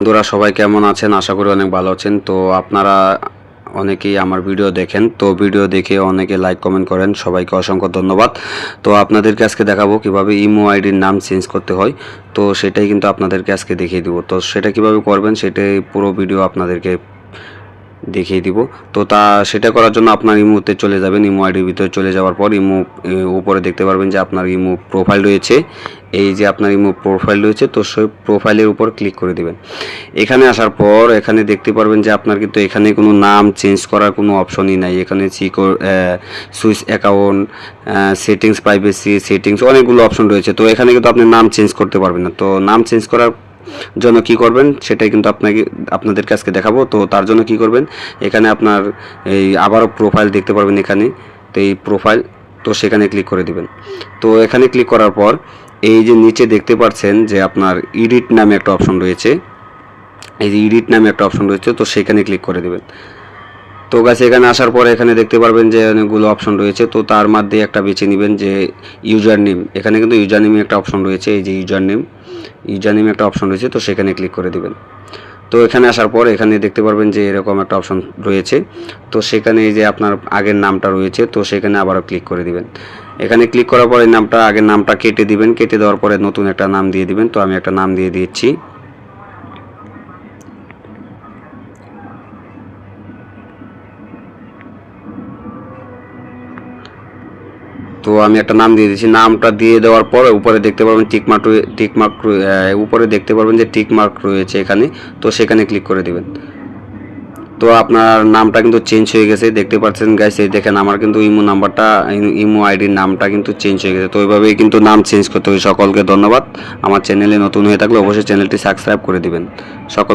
বন্ধুরা, সবাই কেমন আছেন? আশা করি অনেক ভালো আছেন। তো আপনারা অনেকেই আমার ভিডিও দেখেন। তো ভিডিও দেখে অনেকে লাইক কমেন্ট করেন। সবাইকে অসংখ্য ধন্যবাদ। তো আপনাদেরকে আজকে দেখাবো কীভাবে ইমো আইডির নাম চেঞ্জ করতে হয়। তো সেটাই কিন্তু আপনাদেরকে আজকে দেখিয়ে দিব। তো সেটা কীভাবে করবেন, সেটাই পুরো ভিডিও আপনাদেরকে দেখিয়ে দিব। তো তা, সেটা করার জন্য আপনার ইমোতে চলে যাবেন। ইমো আইডির ভিতরে চলে যাওয়ার পর ইমো উপরে দেখতে পারবেন যে আপনার ইমো প্রোফাইল রয়েছে। এই যে আপনার ইমো প্রোফাইল রয়েছে, তো সেই প্রোফাইলের উপর ক্লিক করে দেবেন। এখানে আসার পর এখানে দেখতে পারবেন যে আপনার কিন্তু এখানে কোনো নাম চেঞ্জ করার কোনো অপশনই নাই। এখানে secure switch account settings privacy settings অনেকগুলো অপশন রয়েছে। তো এখানে কিন্তু আপনি নাম চেঞ্জ করতে পারবেন না। তো নাম চেঞ্জ করার জন্য কি করবেন, সেটাই কিন্তু আপনাকে আপনাদের আজকে দেখাবো। তো তার জন্য কি করবেন, এখানে আপনার এই আবারও প্রোফাইল দেখতে পারবেন এখানে, তো এই প্রোফাইল তো সেখানে ক্লিক করে দিবেন। তো এখানে ক্লিক করার পর, এই যে নিচে দেখতে পাচ্ছেন যে আপনার ইডিট নামে একটা অপশন রয়েছে। এই যে এডিট নামে একটা অপশন রয়েছে, তো সেখানে ক্লিক করে দেবেন। তো গাছ এখানে আসার পরে এখানে দেখতে পারবেন যে অনেকগুলো অপশন রয়েছে। তো তার মধ্যে একটা বেছে নেবেন যে ইউজার নেম এখানে কিন্তু ইউজার নেমে একটা অপশন রয়েছে, এই যে ইউজার নেম ইউজার নেমে একটা অপশন রয়েছে, তো সেখানে ক্লিক করে দিবেন। তো এখানে আসার পর এখানে দেখতে পারবেন যে এরকম একটা অপশন রয়েছে। তো সেখানে এই যে আপনার আগের নামটা রয়েছে, তো সেখানে আবারও ক্লিক করে দিবেন। এখানে ক্লিক করার পরে নামটা, আগের নামটা কেটে দিবেন। কেটে দেওয়ার পরে নতুন একটা নাম দিয়ে দিবেন। তো আমি একটা নাম দিয়ে দিচ্ছি। তো আমি একটা নাম দিয়ে দিচ্ছি নামটা দিয়ে দেওয়ার পর উপরে দেখতে পারবেন টিকমার্ক টিকমার্ক উপরে দেখতে পারবেন যে টিকমার্ক রয়েছে এখানে। তো সেখানে ক্লিক করে দিবেন। তো আপনার নামটা কিন্তু চেঞ্জ হয়ে গেছে। দেখতে পাচ্ছেন গাইস এই দেখেন আমার কিন্তু ইমো নাম্বারটা, ইমো আইডির নামটা কিন্তু চেঞ্জ হয়ে গেছে। তো ওইভাবেই কিন্তু নাম চেঞ্জ করতে হবে। সকলকে ধন্যবাদ। আমার চ্যানেলে নতুন হয়ে থাকলে অবশ্যই চ্যানেলটি সাবস্ক্রাইব করে দিবেন। সকল